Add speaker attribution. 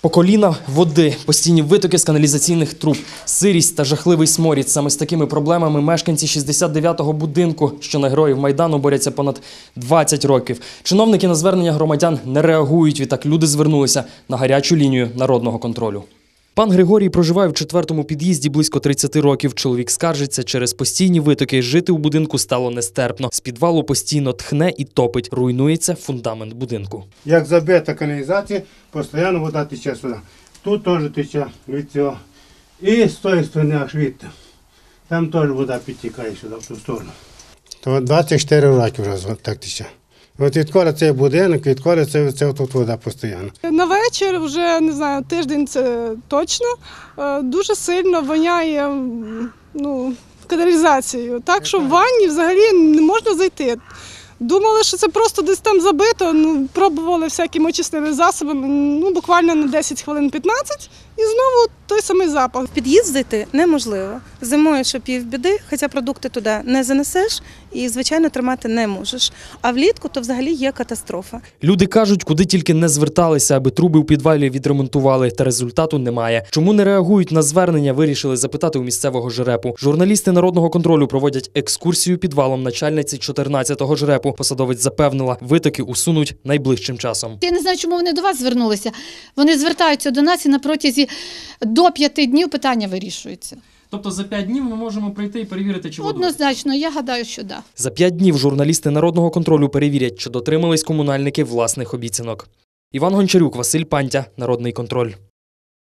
Speaker 1: По коліна води, постійні витоки з каналізаційних труб, сирість та жахливий сморід. Саме з такими проблемами мешканці 69-го будинку, що на героїв Майдану борються понад 20 років. Чиновники на звернення громадян не реагують. Відтак люди звернулися на гарячу лінію народного контролю. Пан Григорій проживає в четвертому під'їзді близько 30 років. Чоловік скаржиться, через постійні витоки жити у будинку стало нестерпно. З підвалу постійно тхне і топить. Руйнується фундамент будинку.
Speaker 2: Як забита каналізація, постійно вода тече сюди. Тут теж тече від цього. І з тої сторони аж відти. Там теж вода підтікає сюди, в ту сторону. То 24 роки вже так тече. От відколи цей будинок, відколи це, це тут вода постійно.
Speaker 3: На вечір, вже не знаю, тиждень це точно. е, Дуже сильно воняє ну, каналізацією. Так що в ванні взагалі не можна зайти. Думали, що це просто десь там забито. Ну, пробували всякими очисними засобами, ну буквально на 10 хвилин 15, і знову той самий запах.
Speaker 4: В під'їзд зайти неможливо. Зимою ще півбіди, хоча продукти туди не занесеш і, звичайно, тримати не можеш. А влітку то взагалі є катастрофа.
Speaker 1: Люди кажуть, куди тільки не зверталися, аби труби у підвалі відремонтували, та результату немає. Чому не реагують на звернення? Вирішили запитати у місцевого жрепу. Журналісти народного контролю проводять екскурсію підвалом начальниці 14-го жрепу. Посадовець запевнила, витоки усунуть найближчим часом.
Speaker 5: Я не знаю, чому вони до вас звернулися. Вони звертаються до нас і на протязі до п'яти днів питання вирішується.
Speaker 1: Тобто за п'ять днів ми можемо прийти і перевірити, чи
Speaker 5: Однозначно, я гадаю, що да.
Speaker 1: За п'ять днів журналісти народного контролю перевірять, чи дотримались комунальники власних обіцянок. Іван Гончарюк, Василь Пантя, Народний контроль.